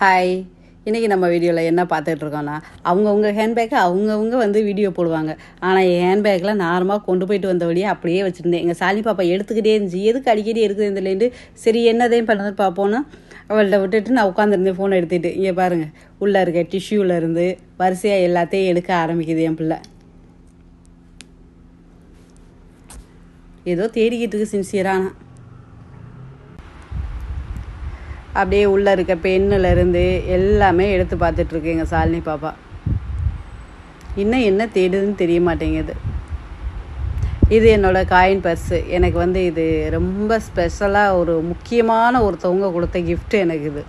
Hi இன்றைக்கி நம்ம வீடியோவில் என்ன பார்த்துட்ருக்கோன்னா அவங்கவுங்க ஹேண்ட்பேக்கை அவங்கவுங்க வந்து வீடியோ போடுவாங்க. ஆனால் என் ஹேண்ட்பேக்கில் நார்மலாக கொண்டு போயிட்டு வந்த வழியே அப்படியே வச்சுருந்தேன். எங்கள் சாலி பாப்பா எடுத்துக்கிட்டே இருந்துச்சு. எதுக்கு அடிக்கடி எடுக்குது இதுலேருந்து சரி என்னதையும் பண்ணது பார்ப்போன்னு அவள்கிட்ட விட்டுட்டு நான் உட்காந்துருந்தேன் ஃபோனை எடுத்துகிட்டு இங்கே பாருங்கள் உள்ளே இருக்க டிஷ்யூவில் இருந்து வரிசையாக எல்லாத்தையும் எடுக்க ஆரம்பிக்குது என் பிள்ளை. ஏதோ தேடிக்கிட்டு இருக்கு சின்சியரானா அப்படியே உள்ளே இருக்க பெண்ணிலிருந்து எல்லாமே எடுத்து பார்த்துட்ருக்கு எங்கள் சாலினி பாப்பா. இன்னும் என்ன தேடுதுன்னு தெரிய மாட்டேங்குது. இது என்னோடய காயின் பர்ஸு எனக்கு வந்து இது ரொம்ப ஸ்பெஷலாக ஒரு முக்கியமான ஒருத்தவங்க கொடுத்த கிஃப்ட்டு எனக்கு இது.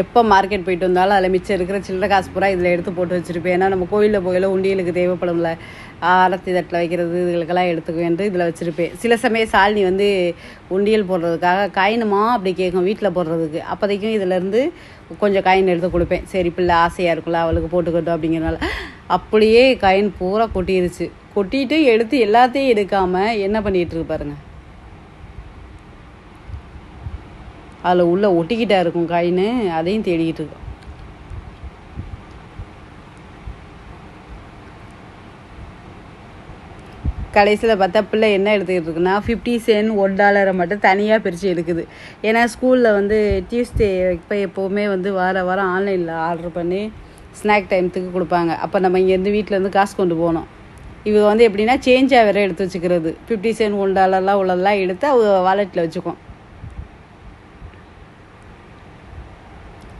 எப்போ மார்க்கெட் போயிட்டு வந்தாலும் அதில் மிச்சம் இருக்கிற சில்லற காசு பூரா இதில் எடுத்து போட்டு வச்சுருப்பேன். ஏன்னா நம்ம கோயிலில் போகல உண்டியலுக்கு தேவைப்படும்ல. ஆரத்தி தட்டில் வைக்கிறது இதுகளுக்கெல்லாம் எடுத்துக்குவேன்ட்டு இதில் வச்சுருப்பேன். சில சமயம் சாலினி வந்து உண்டியல் போடுறதுக்காக காயினுமா அப்படி கேட்கும் வீட்டில் போடுறதுக்கு. அப்போதைக்கும் இதிலேருந்து கொஞ்சம் காயின் எடுத்து கொடுப்பேன். சரி பிள்ளை ஆசையாக இருக்குல்ல அவளுக்கு போட்டுக்கட்டும் அப்படிங்கிறனால அப்படியே காயின் பூரா கொட்டிருச்சு. கொட்டிட்டு எடுத்து எல்லாத்தையும் எடுக்காமல் என்ன பண்ணிகிட்டு இருக்கு பாருங்க. அதில் உள்ள ஒட்டிக்கிட்டா இருக்கும் காயின்னு அதையும் தேடிக்கிட்டு இருக்கோம். கடைசியில் பார்த்தா பிள்ளை என்ன எடுத்துக்கிட்டு இருக்குன்னா ஃபிஃப்டி சென்ட் ஒன் டாலரை மட்டும் தனியாக பிரித்து எடுக்குது. ஏன்னா ஸ்கூலில் வந்து டியூஸ்டே இப்போ எப்போவுமே வந்து வார வாரம் ஆன்லைனில் ஆர்டர் பண்ணி ஸ்நாக் டைம்த்துக்கு கொடுப்பாங்க. அப்போ நம்ம இங்கேருந்து வீட்டிலேருந்து காசு கொண்டு போகணும். இவங்க வந்து எப்படின்னா சேஞ்சாக வேறு எடுத்து வச்சுக்கிறது. ஃபிஃப்டி சென்ட் ஒன் டாலர்லாம் உள்ளதெல்லாம் எடுத்து அவ வாலெட்டில் வச்சுக்கும்.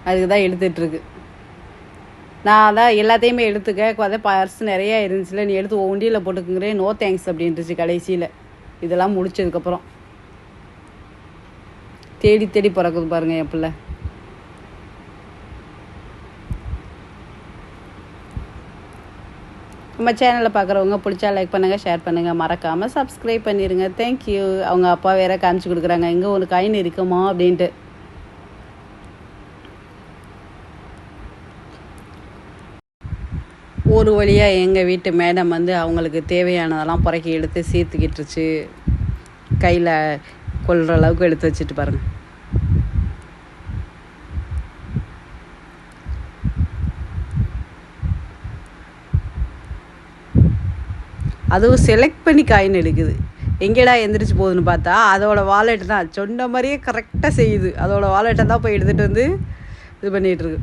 அதுக்கு தான் எடுத்துகிட்ருக்கு நான் தான் எல்லாத்தையுமே எடுத்துக்க அதை பர்ஸ் நிறையா இருந்துச்சுல நீ எடுத்து ஒண்டியில் போட்டுக்குங்கிறேன் நோ தேங்க்ஸ் அப்படின்ட்டுச்சு கடைசியில். இதெல்லாம் முடிச்சதுக்கப்புறம் தேடி தேடி பிறக்குது பாருங்க என் பிள்ளை. நம்ம சேனலில் பார்க்குறவங்க பிடிச்சா லைக் பண்ணுங்கள் ஷேர் பண்ணுங்கள் மறக்காமல் சப்ஸ்கிரைப் பண்ணிடுங்க தேங்க்யூ அவங்க அப்பா வேற காமிச்சு கொடுக்குறாங்க. எங்கே ஒரு காயின் இருக்குமா அப்படின்ட்டு. ஒரு வழியாக எங்கள் வீட்டு மேடம் வந்து அவங்களுக்கு தேவையானதெல்லாம் புறக்கி எடுத்து சீர்த்துக்கிட்டுருச்சு கையில் கொள்கிற அளவுக்கு எடுத்து வச்சுட்டு பாருங்க. அதுவும் செலக்ட் பண்ணி காயின் எடுக்குது. எங்கேடா எந்திரிச்சு போகுதுன்னு பார்த்தா அதோட வாலெட் தான். சொன்ன மாதிரியே கரெக்டாக செய்யுது. அதோட வாலெட்டை தான் போய் எடுத்துகிட்டு வந்து இது பண்ணிகிட்ருக்கு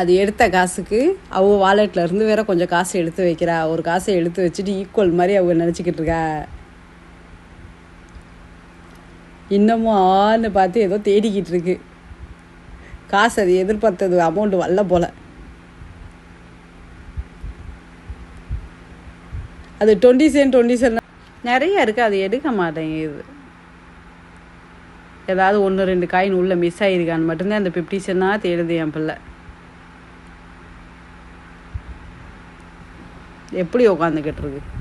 அது எடுத்த காசுக்கு அவள் வாலெட்டில் இருந்து வேற கொஞ்சம் காசு எடுத்து வைக்கிறா. ஒரு காசை எடுத்து வச்சுட்டு ஈக்குவல் மாதிரி அவங்க நினச்சிக்கிட்டு இருக்கா. இன்னமும் ஆன்னு பார்த்து ஏதோ தேடிக்கிட்டு இருக்கு. காசு அது எதிர்பார்த்தது அமௌண்ட் வரல போல. அது டுவெண்ட்டி சென்ட் டுவெண்ட்டி சென்ட் நிறைய இருக்குது அது எடுக்க மாட்டேங்குது. ஏதாவது ஒன்று ரெண்டு காயின் உள்ளே மிஸ் ஆகிருக்கான்னு மட்டும்தான் அந்த ஃபிஃப்டி சென்னாக தேடுது என் பிள்ளை. எப்படி உக்காந்துக்கிட்டு இருக்கு?